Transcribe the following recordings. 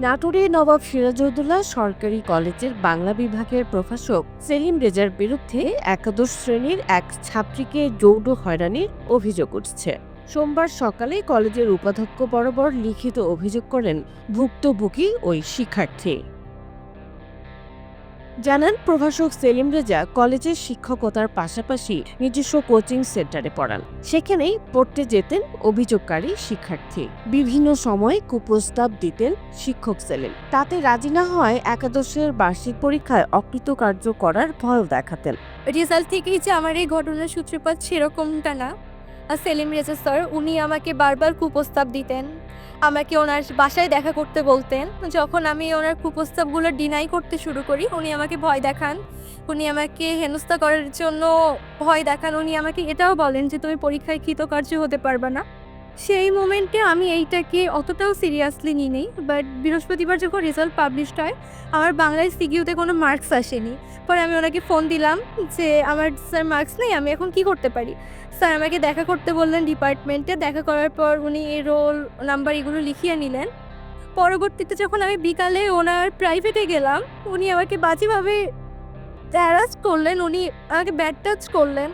নাটোরে নবাব সিরাজউদ্দৌলা সরকারি কলেজের বাংলা বিভাগের প্রভাষক সেলিম রেজার বিরুদ্ধে একাদশ শ্রেণির এক ছাত্রীকে যৌন হয়রানির অভিযোগ উঠছে। সোমবার সকালে কলেজের উপাধ্যক্ষ বরাবর লিখিত অভিযোগ করেন ভুক্তভোগী ওই শিক্ষার্থী। জানান প্রভাষক সেলিম রেজা কলেজের শিক্ষকতার পাশাপাশি নিজস্ব কোচিং সেন্টারে পড়ান। সেখানেই পড়তে যেতেন অভিযোগকারী শিক্ষার্থী। বিভিন্ন সময় কুপ্রস্তাব দিতেন শিক্ষক সেলিম। তাতে রাজি না হয় একাদশের বার্ষিক পরীক্ষায় অকৃতকার্য করার ভয় দেখাতেন। রেজাল্ট থেকেই যে আমার এই ঘটনার সূত্রপাত সেরকমটা না। সেলিম রেজা স্যার, উনি আমাকে বারবার কুপ্রস্তাব দিতেন। আমাকে ওনার বাসায় দেখা করতে বলতেন। যখন আমি ওনার কুপ্রস্তাবগুলো ডিনাই করতে শুরু করি, উনি আমাকে ভয় দেখান। উনি আমাকে হেনস্থা করার জন্য ভয় দেখান। উনি আমাকে এটাও বলেন যে, তুমি পরীক্ষায় কৃতকার্য হতে পারবে না। সেই মোমেন্টে আমি এইটাকে অতটাও সিরিয়াসলি নিই নেই বাট বৃহস্পতিবার যখন রেজাল্ট পাবলিশড হয়, আমার বাংলায় সিকিউতে কোনো মার্কস আসেনি। পরে আমি ওনাকে ফোন দিলাম যে, আমার স্যার মার্কস নেই, আমি এখন কি করতে পারি? স্যার আমাকে দেখা করতে বললেন ডিপার্টমেন্টে, দেখা করার পর উনি রোল নাম্বার এগুলো লিখিয়ে নিলেন। পরবর্তীতে যখন আমি বিকালে ওনার প্রাইভেটে গেলাম, উনি আমাকে বাজেভাবে হ্যারাস করলেন, উনি আমাকে ব্যাড টাচ করলেন।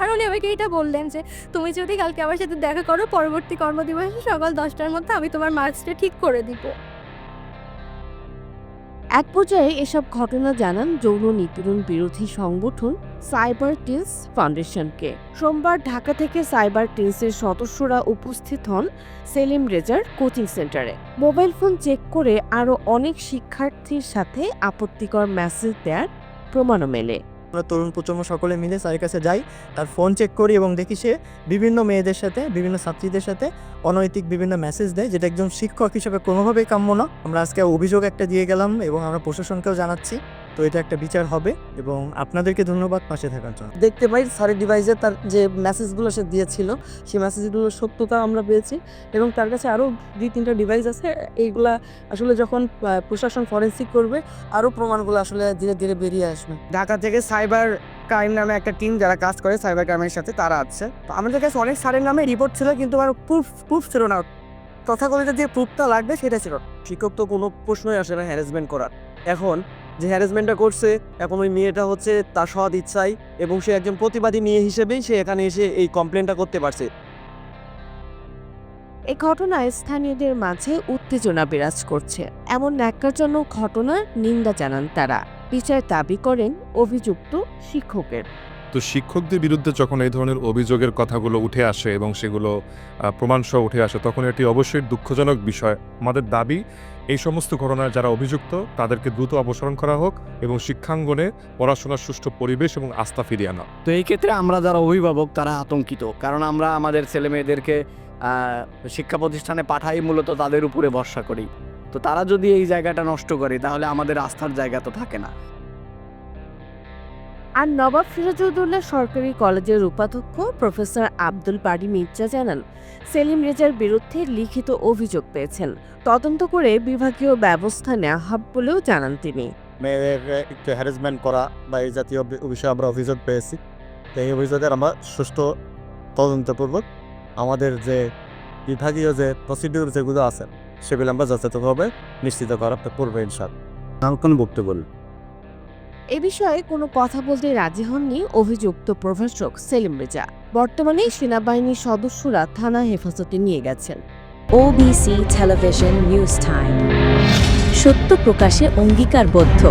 আর উনি আমাকে এটা বললেন যে, তুমি যদি কালকে আমার সাথে দেখা করো, পরবর্তী কর্মদিবসে সকাল দশটার মধ্যে আমি তোমার মার্কসটা ঠিক করে দিব। এক পর্যায়ে এসব ঘটনা জানান যৌন নিপীড়ন বিরোধী সংগঠন সাইবার টিলস ফাউন্ডেশনকে। সোমবার ঢাকা থেকে সাইবার টিলসের সদস্যরা উপস্থিত হন সেলিম রেজার কোচিং সেন্টারে। মোবাইল ফোন চেক করে আরও অনেক শিক্ষার্থীর সাথে আপত্তিকর মেসেজ দেওয়ার প্রমাণও মেলে। আমরা তরুণ প্রজন্ম সকলে মিলে স্যারের কাছে যাই, তার ফোন চেক করি এবং দেখি সে বিভিন্ন মেয়েদের সাথে, বিভিন্ন ছাত্রীদের সাথে অনৈতিক বিভিন্ন মেসেজ দেয়, যেটা একজন শিক্ষক হিসেবে কোনোভাবেই কাম্য না। আমরা আজকে অভিযোগ একটা দিয়ে গেলাম এবং আমরা প্রশাসনকেও জানাচ্ছি। তো এটা একটা বিচার হবে এবং আপনাদেরকে ধন্যবাদ পাশে থাকার জন্য। দেখতে পাই স্যারের ডিভাইসে তার যে মেসেজগুলো সে দিয়েছিল সেই মেসেজগুলোর সত্যতা আমরা পেয়েছি এবং তার কাছে আরও দুই তিনটা ডিভাইস আছে। এইগুলা আসলে যখন প্রশাসন ফরেন্সিক করবে আরও প্রমাণগুলো আসলে ধীরে ধীরে বেরিয়ে আসবে। ঢাকা থেকে সাইবার ক্রাইম নামে একটা টিম যারা কাজ করে সাইবার ক্রাইমের সাথে তারা আছে। তো আমাদের কাছে অনেক সারের নামে রিপোর্ট ছিল কিন্তু আমার প্রুফ প্রুফ ছিল না। তথাকথিত যে প্রুফটা লাগবে সেটা ছিল। শিক্ষক তো কোনো প্রশ্নই আসে না হ্যারাসমেন্ট করার। এখন যে হ্যারাসমেন্টটা করছে, এখন ওই মেয়েটা হচ্ছে তার সৎ ইচ্ছাই এবং সে একজন প্রতিবাদী মেয়ে হিসেবেই সে এখানে এসে এই কমপ্লেনটা করতে পারছে। এই ঘটনায় স্থানীয়দের মাঝে উত্তেজনা বিরাজ করছে। এমন ন্যাক্কারজনক ঘটনার নিন্দা জানান তারা। বিচার দাবি করেন অভিযুক্ত শিক্ষকের। তো শিক্ষকদের বিরুদ্ধে যখন এই ধরনের অভিযোগের কথাগুলো উঠে আসে এবং সেগুলো প্রমাণসহ উঠে আসে, তখন এটি অবশ্যই দুঃখজনক বিষয়। আমাদের দাবি, এই সমস্ত ঘটনায় যারা অভিযুক্ত, তাদেরকে দ্রুত অপসারণ করা হোক এবং শিক্ষাঙ্গনে পড়াশোনার সুষ্ঠু পরিবেশ এবং আস্থা ফিরিয়ে আনা। তো এই ক্ষেত্রে আমরা যারা অভিভাবক, তারা আতঙ্কিত। কারণ আমরা আমাদের ছেলে মেয়েদেরকে শিক্ষা প্রতিষ্ঠানে পাঠাই মূলত তাদের উপরে ভরসা করি। তো তারা যদি এই জায়গাটা নষ্ট করে, তাহলে আমাদের আস্থার জায়গা তো থাকে না। আর নবাব সিরাজউদ্দৌলা সরকারি কলেজের উপাধ্যক্ষ প্রফেসর আব্দুল বাড়ি মির্জা জানান সেলিম রেজার বিরুদ্ধে লিখিত অভিযোগ পেয়েছেন। তদন্ত করে বিভাগীয় ব্যবস্থা নেওয়া হবে বলেও জানান তিনি। মেয়েদের একটু হ্যারাসমেন্ট করা বা এই জাতীয় বিষয়ে আমরা অভিযোগ পেয়েছি। তো এই অভিযোগের আমরা সুষ্ঠু তদন্তপূর্বক আমাদের যে বিভাগীয় যে প্রসিডিউর যেগুলো আছে সেগুলো আমরা যথাযথভাবে নিশ্চিত করার পূর্বে ইনশাল নামকন বক্তব্য এ বিষয়ে কোনো কথা বলতে রাজি হননি অভিযুক্ত প্রভাষক সেলিম রেজা। বর্তমানে সেনাবাহিনীর সদস্যরা থানা হেফাজতে নিয়ে গেছেন। ওবিসি টেলিভিশন নিউজ টাইম সত্য প্রকাশে অঙ্গীকারবদ্ধ।